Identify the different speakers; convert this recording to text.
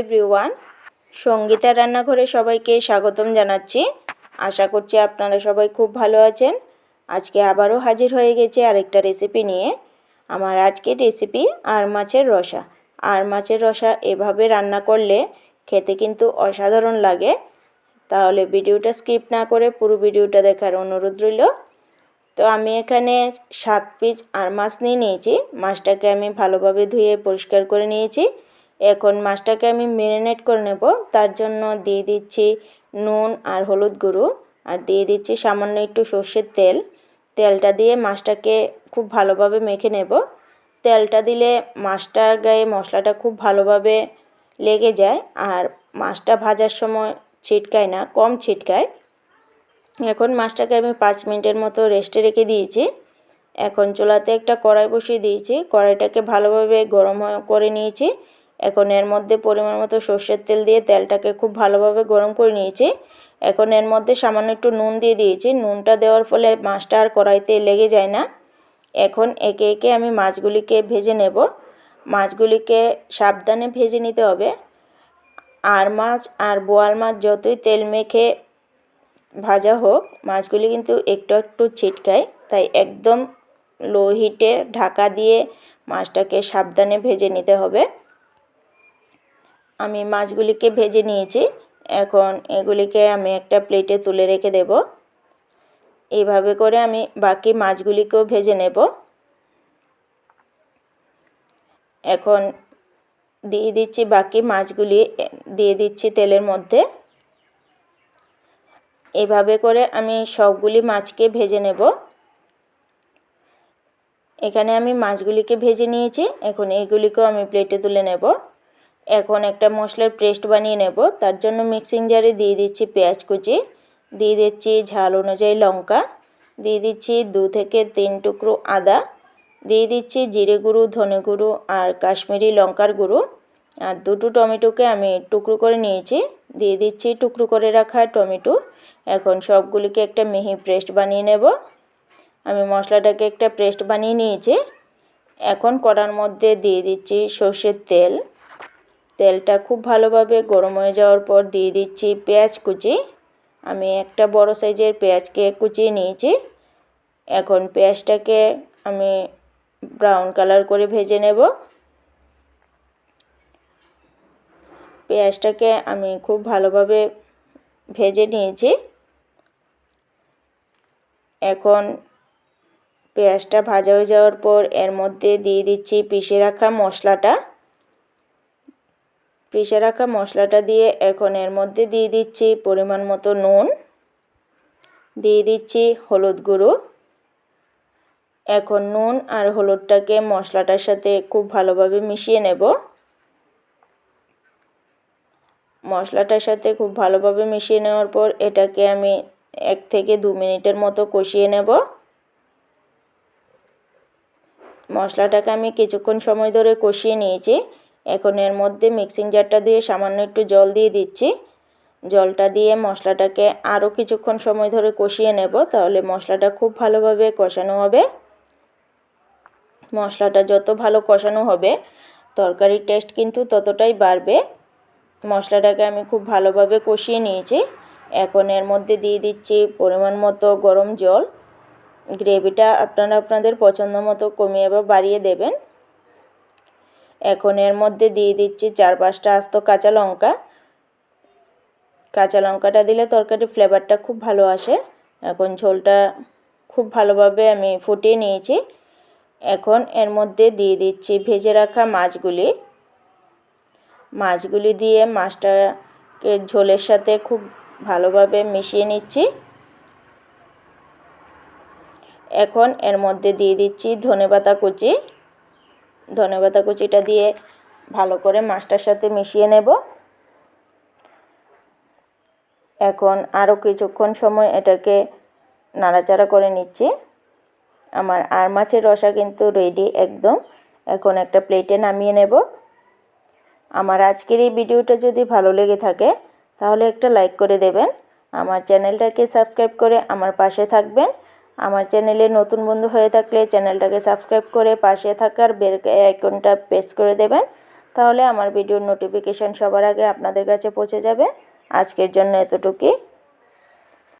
Speaker 1: Everyone, Sangeeta রান্নাঘরে সবাইকে স্বাগতম জানাচ্ছি। আশা করছি আপনারা সবাই খুব ভালো আছেন। আজকে আবারও হাজির হয়ে গেছে আরেকটা রেসিপি নিয়ে। আমার আজকের রেসিপি আর মাছের রসা। আর মাছের রসা এভাবে রান্না করলে খেতে কিন্তু অসাধারণ লাগে। তাহলে ভিডিওটা স্কিপ না করে পুরো ভিডিওটা দেখার অনুরোধ রইল। তো আমি এখানে সাত পিস আর মাছ নিয়ে নিয়েছি। মাছটাকে আমি ভালোভাবে ধুয়ে পরিষ্কার করে নিয়েছি। এখন মাছটাকে আমি ম্যারিনেট করে নেব। তার জন্য দিয়ে দিচ্ছি নুন আর হলুদ গুঁড়ো। আর দিয়ে দিচ্ছি সামান্য একটু সর্ষের তেল। তেলটা দিয়ে মাছটাকে খুব ভালোভাবে মেখে নেব। তেলটা দিলে মাছটার গায়ে মশলাটা খুব ভালোভাবে লেগে যায়। আর মাছটা ভাজার সময় ছিটকায় না, কম ছিটকায়। এখন মাছটাকে আমি পাঁচ মিনিটের মতো রেস্টে রেখে দিয়েছি। এখন চুলাতে একটা কড়াই বসিয়ে দিয়েছি। কড়াইটাকে ভালোভাবে গরম করে নিয়েছি। এখন এর মধ্যে পরিমাণ মতো সর্ষের তেল দিয়ে তেলটাকে খুব ভালোভাবে গরম করে নিয়েছি। এখন এর মধ্যে সামান্য একটু নুন দিয়ে দিয়েছি। নুনটা দেওয়ার ফলে মাছটা আর কড়াইতে লেগে যায় না। এখন একে একে আমি মাছগুলিকে ভেজে নেব। মাছগুলিকে সাবধানে ভেজে নিতে হবে। আর মাছ আর বোয়াল মাছ যতই তেল মেখে ভাজা হোক, মাছগুলি কিন্তু একটু একটু ছিটকায়। তাই একদম লো হিটে ঢাকা দিয়ে মাছটাকে সাবধানে ভেজে নিতে হবে। আমি মাছগুলিকে ভেজে নিয়েছি। এখন এগুলিকে আমি একটা প্লেটে তুলে রেখে দেব। এইভাবে করে আমি বাকি মাছগুলিকেও ভেজে নেব। এখন দিয়ে দিচ্ছি বাকি মাছগুলি, দিয়ে দিচ্ছি তেলের মধ্যে। এভাবে করে আমি সবগুলি মাছকে ভেজে নেব। এখানে আমি মাছগুলিকে ভেজে নিয়েছি। এখন এইগুলিকেও আমি প্লেটে তুলে নেব। এখন একটা মশলার পেস্ট বানিয়ে নেব। তার জন্য মিক্সিং জারে দিয়ে দিচ্ছি পেঁয়াজ কুচি, দিয়ে দিচ্ছি ঝাল অনুযায়ী লঙ্কা, দিয়ে দিচ্ছি দু থেকে তিন টুকরো আদা, দিয়ে দিচ্ছি জিরে গুঁড়ো, ধনে গুঁড়ো আর কাশ্মীরি লঙ্কার গুঁড়ো। আর দুটো টমেটোকে আমি টুকরো করে নিয়েছি। দিয়ে দিচ্ছি টুকরো করে রাখা টমেটো। এখন সবগুলিকে একটা মিহি পেস্ট বানিয়ে নেব। আমি মশলাটাকে একটা পেস্ট বানিয়ে নিয়েছি। এখন কড়ার মধ্যে দিয়ে দিচ্ছি সর্ষের তেল। তেলটা খুব ভালোভাবে গরম হয়ে যাওয়ার পর দিয়ে দিচ্ছি পেঁয়াজ কুচি। আমি একটা বড় সাইজের পেঁয়াজকে কুচিয়ে নিয়েছি। এখন পেঁয়াজটাকে আমি ব্রাউন কালার করে ভেজে নেব। পেঁয়াজটাকে আমি খুব ভালোভাবে ভেজে নিয়েছি। এখন পেঁয়াজটা ভাজা হয়ে যাওয়ার পর এর মধ্যে দিয়ে দিচ্ছি পিষে রাখা মশলাটা। পিষে রাখা মশলাটা দিয়ে এখন এর মধ্যে দিয়ে দিচ্ছি পরিমাণ মতো নুন। দিয়ে দিচ্ছি হলুদ গুঁড়ো। এখন নুন আর হলুদটাকে মশলাটার সাথে খুব ভালোভাবে মিশিয়ে নেব। মশলাটার সাথে খুব ভালোভাবে মিশিয়ে নেওয়ার পর এটাকে আমি এক থেকে দু মিনিটের মতো কষিয়ে নেব। মশলাটাকে আমি কিছুক্ষণ সময় ধরে কষিয়ে নিয়েছি। এখন এর মধ্যে মিক্সিং জারটা দিয়ে সামান্য একটু জল দিয়ে দিচ্ছি। জলটা দিয়ে মশলাটাকে আরও কিছুক্ষণ সময় ধরে কষিয়ে নেব, তাহলে মশলাটা খুব ভালোভাবে কষানো হবে। মশলাটা যত ভালো কষানো হবে, তরকারির টেস্ট কিন্তু ততটাই বাড়বে। মশলাটাকে আমি খুব ভালোভাবে কষিয়ে নিয়েছি। এখন এর মধ্যে দিয়ে দিচ্ছি পরিমাণ মতো গরম জল। গ্রেভিটা আপনারা আপনাদের পছন্দ মতো কমিয়ে বা বাড়িয়ে দেবেন। এখন এর মধ্যে দিয়ে দিচ্ছি চার পাঁচটা আস্ত কাঁচা লঙ্কা। কাঁচা লঙ্কাটা দিলে তরকারির ফ্লেভারটা খুব ভালো আসে। এখন ঝোলটা খুব ভালোভাবে আমি ফুটিয়ে নিয়েছি। এখন এর মধ্যে দিয়ে দিচ্ছি ভেজে রাখা মাছগুলি। মাছগুলি দিয়ে মাছটাকে ঝোলের সাথে খুব ভালোভাবে মিশিয়ে নিচ্ছি। এখন এর মধ্যে দিয়ে দিচ্ছি ধনেপাতা কুচি। ধনেপাতা কুচিটা দিয়ে ভালো করে মাছটার সাথে মিশিয়ে নেব। এখন আরও কিছুক্ষণ সময় এটাকে নাড়াচাড়া করে নিচ্ছি। আমার আর মাছের রসা কিন্তু রেডি একদম। এখন একটা প্লেটে নামিয়ে নেব। আমার আজকের এই ভিডিওটা যদি ভালো লেগে থাকে, তাহলে একটা লাইক করে দেবেন। আমার চ্যানেলটাকে সাবস্ক্রাইব করে আমার পাশে থাকবেন। আমার চ্যানেলে নতুন বন্ধু হয়ে থাকলে চ্যানেলটাকে সাবস্ক্রাইব করে পাশে থাকার বেল আইকনটা প্রেস করে দেবেন। তাহলে আমার ভিডিওর নোটিফিকেশান সবার আগে আপনাদের কাছে পৌঁছে যাবে। আজকের জন্য এতটুকুই।